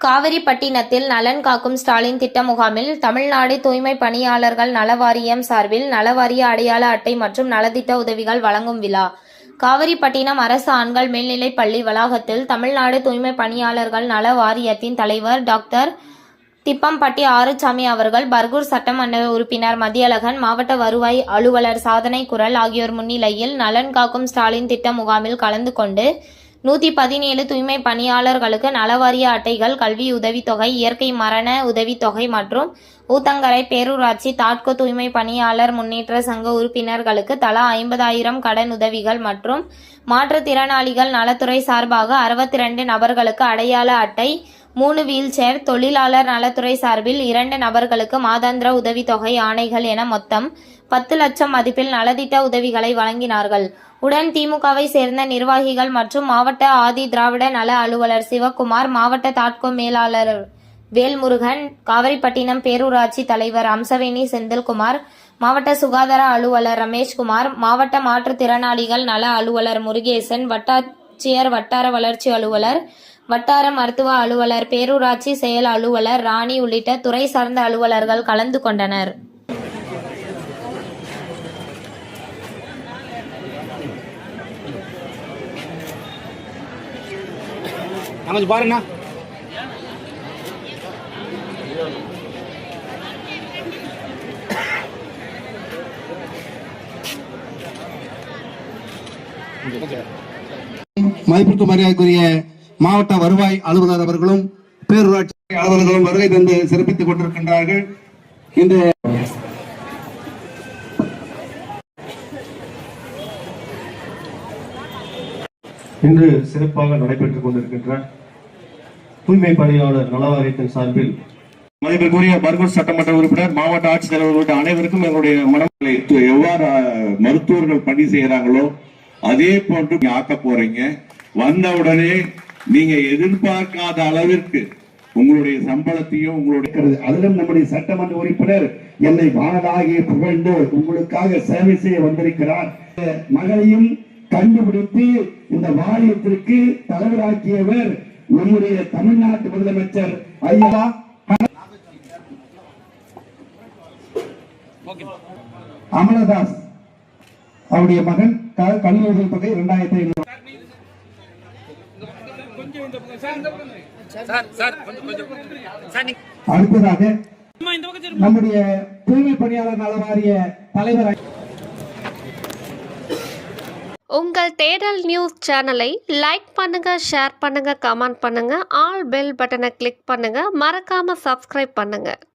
காவிரிப்பட்டினத்தில் நலன் காக்கும் ஸ்டாலின் திட்ட முகாமில் தமிழ்நாடு தூய்மை பணியாளர்கள் நல வாரியம் சார்பில் நலவாரிய அடையாள அட்டை மற்றும் நலத்திட்ட உதவிகள் வழங்கும் விழா. காவிரிப்பட்டினம் அரசு ஆண்கள் மேல்நிலைப் பள்ளி வளாகத்தில் தமிழ்நாடு தூய்மை பணியாளர்கள் நல வாரியத்தின் தலைவர் டாக்டர் திப்பம்பட்டி ஆறுசாமி அவர்கள் பர்கூர் சட்டமன்ற உறுப்பினர் மதியழகன் மாவட்ட வருவாய் அலுவலர் சாதனை குரல் ஆகியோர் முன்னிலையில் நலன் காக்கும் ஸ்டாலின் திட்ட முகாமில் கலந்து கொண்டு நூற்றி பதினேழு தூய்மை பணியாளர்களுக்கு நலவாரிய அட்டைகள் கல்வி உதவித்தொகை இயற்கை மரண உதவித்தொகை மற்றும் ஊத்தங்கரை பேரூராட்சி தாட்கோ தூய்மை பணியாளர் முன்னேற்ற சங்க உறுப்பினர்களுக்கு தலா ஐம்பதாயிரம் கடன் உதவிகள் மற்றும் மாற்றுத்திறனாளிகள் நலத்துறை சார்பாக அறுபத்தி ரெண்டு நபர்களுக்கு அடையாள அட்டை மூணு வீல் சேர் தொழிலாளர் நலத்துறை சார்பில் இரண்டு நபர்களுக்கு மாதாந்திர உதவித்தொகை ஆணைகள் என மொத்தம் பத்து லட்சம் மதிப்பில் நலத்திட்ட உதவிகளை வழங்கினார்கள். உடன் திமுகவை சேர்ந்த நிர்வாகிகள் மற்றும் மாவட்ட ஆதி திராவிட நல அலுவலர் சிவக்குமார் மாவட்ட தாட்கோ மேலாளர் வேல்முருகன் காவிரிப்பட்டினம் பேரூராட்சி தலைவர் அம்சவேணி செந்தில்குமார் மாவட்ட சுகாதார அலுவலர் ரமேஷ்குமார் மாவட்ட மாற்றுத்திறனாளிகள் நல அலுவலர் முருகேசன் வட்டாட்சியர் வட்டார வளர்ச்சி அலுவலர் வட்டார மருத்துவ அலுவலர் பேரூராட்சி செயல் அலுவலர் ராணி உள்ளிட்ட துறை சார்ந்த அலுவலர்கள் கலந்து கொண்டனர். பாருண்ணா மதிப்பிற்கு மரியாதைக்குரிய மாவட்ட வருவாய் அலுவலர் அவர்களும் பேரூராட்சி அலுவலர்களும் வருகை தந்து சிறப்பித்துக் கொண்டிருக்கின்றார்கள். இந்த இன்று சிறப்பாக நடைபெற்றுக் கொண்டிருக்கின்ற தூய்மை பணியாளர் நலவாரியத்தின் சார்பில் மதிப்பிற்குரிய பர்கூர் சட்டமன்ற உறுப்பினர் மாவட்ட ஆட்சித்தலைவர் உள்ளிட்ட அனைவருக்கும் எங்களுடைய மனங்களை எவ்வாறு மருத்துவர்கள் பணி செய்யறாங்களோ அதே போன்று ஆக்க போறீங்க. வந்த உடனே நீங்க எதிர்பார்க்காத அளவிற்கு உங்களுடைய சம்பளத்தையும் உங்களுடைய அதிலும் நம்முடைய சட்டமன்ற உறுப்பினர் என்னை வானதாகி புகழ்ந்து உங்களுக்காக சேவை செய்ய வந்திருக்கிறார். மகளையும் கண்டுபிடித்து இந்த வாரியத்திற்கு தலைவராக்கியவர் நம்முடைய தமிழ்நாட்டு முதலமைச்சர் ஐயா. அமலதாஸ். அவருடைய மகன் க- கல்லூரி தொகை இரண்டாயிரத்தி ஐநூறு. அடுத்ததாக நம்முடைய தூய்மை பணியாளர் நல வாரிய தலைவர் உங்கள் தேடல் நியூஸ் சேனலை லைக் பண்ணுங்க ஷேர் பண்ணுங்க கமெண்ட் பண்ணுங்க ஆல் பெல் பட்டனை கிளிக் பண்ணுங்க மறக்காம சப்ஸ்கிரைப் பண்ணுங்க.